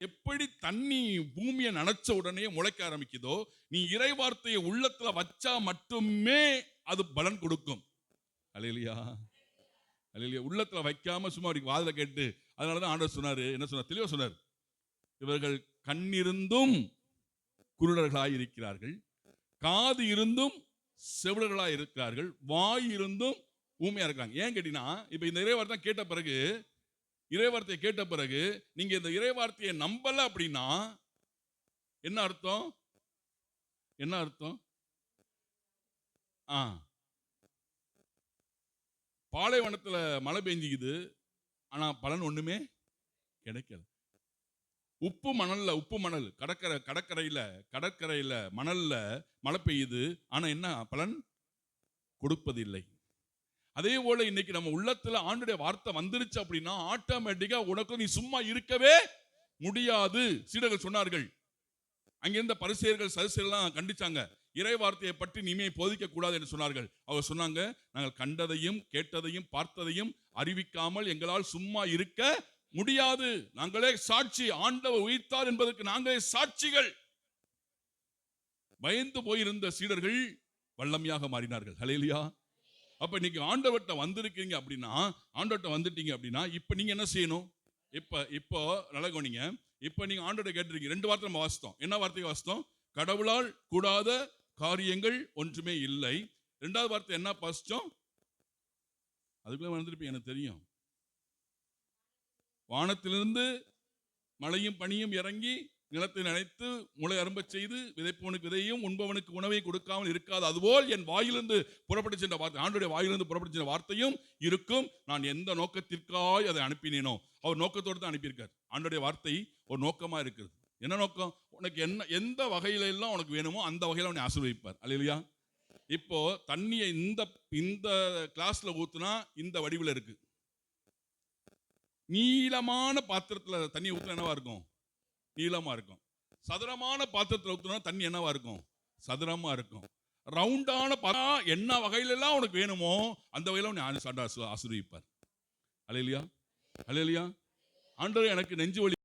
எப்படி தண்ணி பூமியை நனைச்ச உடனே முளைக்க ஆரம்பிக்குதோ நீ இறை வார்த்தையை உள்ளத்துல வச்சா மட்டுமே அது பலன் கொடுக்கும். அலையிலியா அலையிலியா உள்ளத்துல வைக்காம சும்மா அவருக்கு வாதில கேட்டு அதனாலதான் ஆண்டவர் சொன்னாரு என்ன சொன்னார்? தெளிவா சொன்னார். இவர்கள் கண்ணிருந்தும் குருடர்களாய் இருக்கிறார்கள் காது இருந்தும் செவிலர்களாக இருக்கிறார்கள் வாய் இருந்தும் ஊமையாக இருக்காங்க. ஏன் கேட்டீங்கன்னா இப்போ இந்த இறைவார்த்தை கேட்ட பிறகு இறைவார்த்தையை கேட்ட பிறகு நீங்க இந்த இறைவார்த்தையை நம்பல அப்படின்னா என்ன அர்த்தம்? என்ன அர்த்தம்? ஆ. பாலைவனத்துல மழை பெஞ்சிக்குது ஆனா பலன் ஒண்ணுமே கிடைக்கல. உப்பு மணல்ல உப்பு மணல் கடற்கரை கடற்கரையில கடற்கரையில மணல்ல மழை பெய்யுது ஆனா என்ன பலன்? கொடுப்பதில்லை. அதே போல இன்னைக்கு நம்ம உள்ளத்துல ஆண்டுடைய வார்த்தை வந்துருச்சு அப்படின்னா ஆட்டோமேட்டிக்கா உனக்கு நீ சும்மா இருக்கவே முடியாது. சீடர்கள் சொன்னார்கள். அங்கிருந்த பரிசெயர்கள் சரிசெல்லாம் கண்டிச்சாங்க. இறை வார்த்தையை பற்றி இனிமே போதிக்க கூடாது என்று சொன்னார்கள். அவர் சொன்னாங்க நாங்கள் கண்டதையும் கேட்டதையும் பார்த்ததையும் அறிவிக்காமல் எங்களால் சும்மா இருக்க முடியாது. நாங்களே சாட்சி ஆண்டவர் உயிர்த்தார் என்பதற்கு நாங்களே சாட்சிகள். பயந்து போயிருந்த சீடர்கள் வல்லமையாக மாறினார்கள். ஹலேலியா அப்போ இன்னைக்கு ஆண்டவர்கிட்ட வந்திருக்கீங்க அப்படின்னா ஆண்டவர்கிட்ட வந்துட்டீங்க அப்படின்னா இப்போ நீங்க என்ன செய்யணும்? இப்போ இப்போ நல்லா கவனிங்க. இப்போ நீங்க ஆண்டவர்கிட்ட கேட்டிருக்கீங்க. ரெண்டு வார்த்தை நம்ம வாசித்தோம். என்ன வார்த்தையை வாசித்தோம்? கடவுளால் கூடாத காரியங்கள் ஒன்றுமே இல்லை. ரெண்டாவது வார்த்தை என்ன வாசிச்சோம் அதுக்குள்ள வந்திருப்பீங்க எனக்கு தெரியும். வானத்திலிருந்து மழையும் பனியும் இறங்கி நிலத்தை நினைத்து முளை அரும்பச் செய்து விதைப்பவனுக்கு விதையும் உண்பவனுக்கு உணவை கொடுக்காமல் இருக்காது. அதுபோல் என் வாயிலிருந்து புறப்பட்டு சென்ற வார்த்தை ஆண்டுடைய வாயிலிருந்து புறப்பட்டு சென்ற வார்த்தையும் இருக்கும். நான் எந்த நோக்கத்திற்காய் அதை அனுப்பினேனோ அவர் நோக்கத்தோடு தான் அனுப்பியிருக்கார். ஆண்டுடைய வார்த்தை ஒரு நோக்கமாக இருக்கிறது. என்ன நோக்கம்? உனக்கு என்ன எந்த வகையில எல்லாம் உனக்கு வேணுமோ அந்த வகையில் அவனை ஆசீர்வதிப்பார். அல்லையா இப்போ தண்ணியை இந்த இந்த கிளாஸ்ல ஊத்துனா இந்த வடிவில் இருக்கு. நீளமான பாத்திரத்தில் தண்ணி ஊத்துனா என்னவா இருக்கும்? நீளமா இருக்கும். சதுரமான பாத்திரத்துல ஊத்துனா தண்ணி என்னவா இருக்கும்? சதுரமா இருக்கும். ரவுண்டான பா என்ன வகையில எல்லாம் உனக்கு வேணுமோ அந்த வகையில உன்னை ஆண்டு ஆசீர்வதிப்பார். அலையிலியா அலையிலியா ஆண்டவர் எனக்கு நெஞ்சு வலி